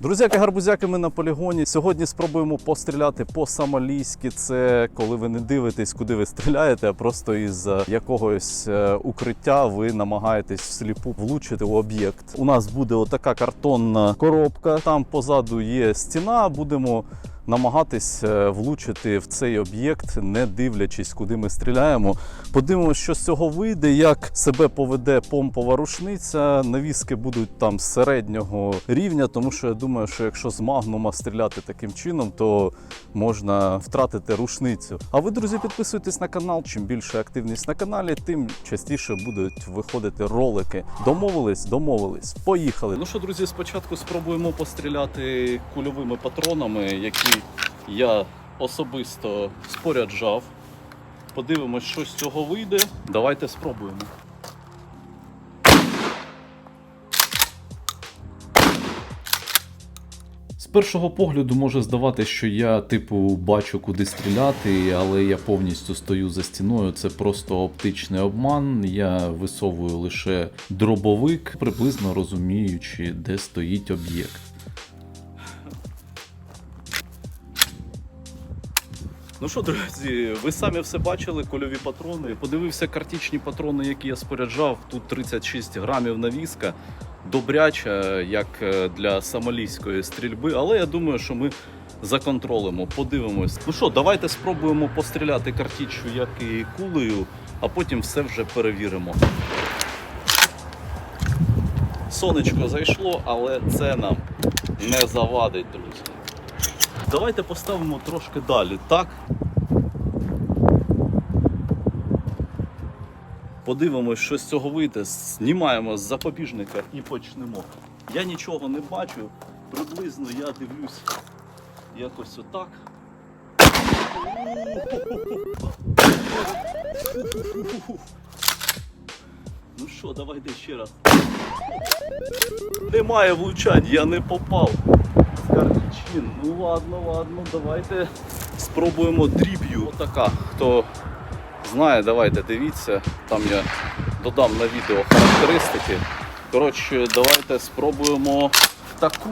Друзяки, гарбузяки, ми на полігоні. Сьогодні спробуємо постріляти по-самалійськи. Це коли ви не дивитесь, куди ви стріляєте, а просто із е, якогось е, укриття ви намагаєтесь всліпу влучити у об'єкт. У нас буде отака картонна коробка. Там позаду є стіна. Будемо намагатись е, влучити в цей об'єкт, не дивлячись, куди ми стріляємо. Подивимося, що з цього вийде, як себе поведе помпова рушниця. Навіски будуть там середнього рівня, тому що я думаю, що якщо з магнума стріляти таким чином, то можна втратити рушницю. А ви, друзі, підписуйтесь на канал. Чим більше активність на каналі, тим частіше будуть виходити ролики. Домовились, домовились. Поїхали. Ну що, друзі, спочатку спробуємо постріляти кульовими патронами, які я особисто споряджав. Подивимось, що з цього вийде. Давайте спробуємо. З першого погляду може здавати, що я, типу, бачу, куди стріляти, але я повністю стою за стіною. Це просто оптичний обман. Я висовую лише дробовик, приблизно розуміючи, де стоїть об'єкт. Ну що, друзі, ви самі все бачили, кольові патрони. Подивився картічні патрони, які я споряджав. Тут 36 грамів навіска. Добряча, як е, для самолійської стрільби, але я думаю, що ми законтролимо, подивимось. Ну що, давайте спробуємо постріляти картіччю, як і кулею, а потім все вже перевіримо. Сонечко зайшло, але це нам не завадить, друзі. Давайте поставимо трошки далі, так? Подивимось, що з цього вийде. Знімаємо з запобіжника і почнемо. Я нічого не бачу. Приблизно я дивлюсь якось отак. Ну що, давай йди ще раз. Немає влучань, я не попав. Скарбічин. Ну ладно, ладно, давайте спробуємо дріб'ю. Отака. Хто знає, давайте дивіться. Там я додам на відео характеристики. Коротше, давайте спробуємо таку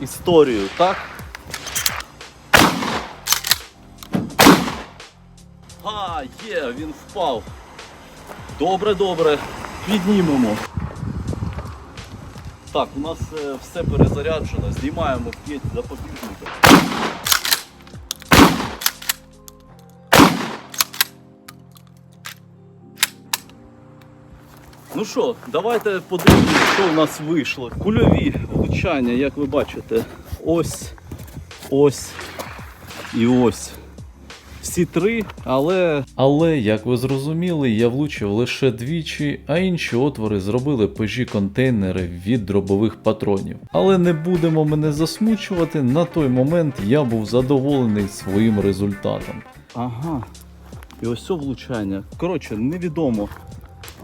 історію, так? А, є, він впав. Добре, добре. Піднімемо. Так, у нас е, все перезаряджено. Знімаємо п'ять запобіжника. Ну що, давайте подивимося, що у нас вийшло. Кульові влучання, як ви бачите, ось, ось і ось. Всі три, але. Але, як ви зрозуміли, я влучив лише двічі, а інші отвори зробили пежі контейнери від дробових патронів. Але не будемо мене засмучувати. На той момент я був задоволений своїм результатом. Ага. І ось це влучання. Коротше, невідомо.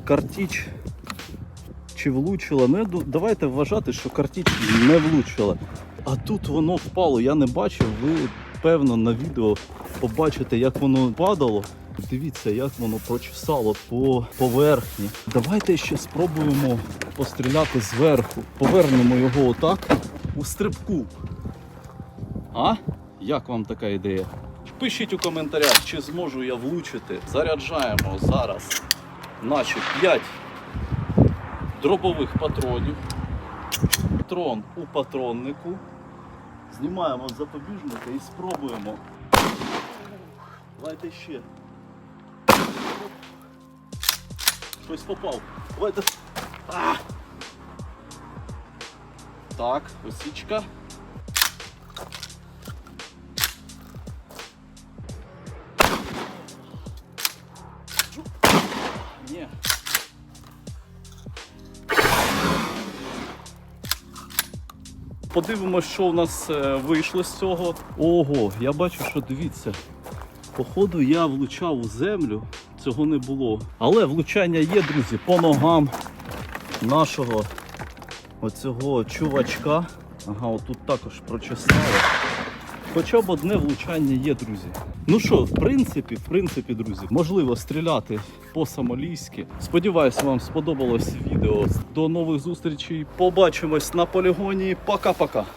Картіч чи влучила. Ну, я давайте вважати, що картіч не влучила. А тут воно впало, я не бачив. Ви певно на відео побачите, як воно падало. Дивіться, як воно прочесало по поверхні. Давайте ще спробуємо постріляти зверху. Повернемо його отак у стрибку. А? Як вам така ідея? Пишіть у коментарях, чи зможу я влучити. Заряджаємо зараз наші 5 дробових патронів. Патрон у патроннику. Знімаємо запобіжника і спробуємо. Давайте ще. Щось попав. Давайте. А! Так, осічка. Ні. Подивимось, що у нас е, вийшло з цього. Ого, я бачу, що дивіться. Походу я влучав у землю, цього не було. Але влучання є, друзі, по ногам нашого оцього чувачка. Ага, отут також прочесали. Хоча б одне влучання є, друзі. Ну що, в принципі, в принципі, друзі, можливо стріляти по-самолійськи. Сподіваюсь, вам сподобалось відео. До нових зустрічей. Побачимось на полігоні. Пока-пока.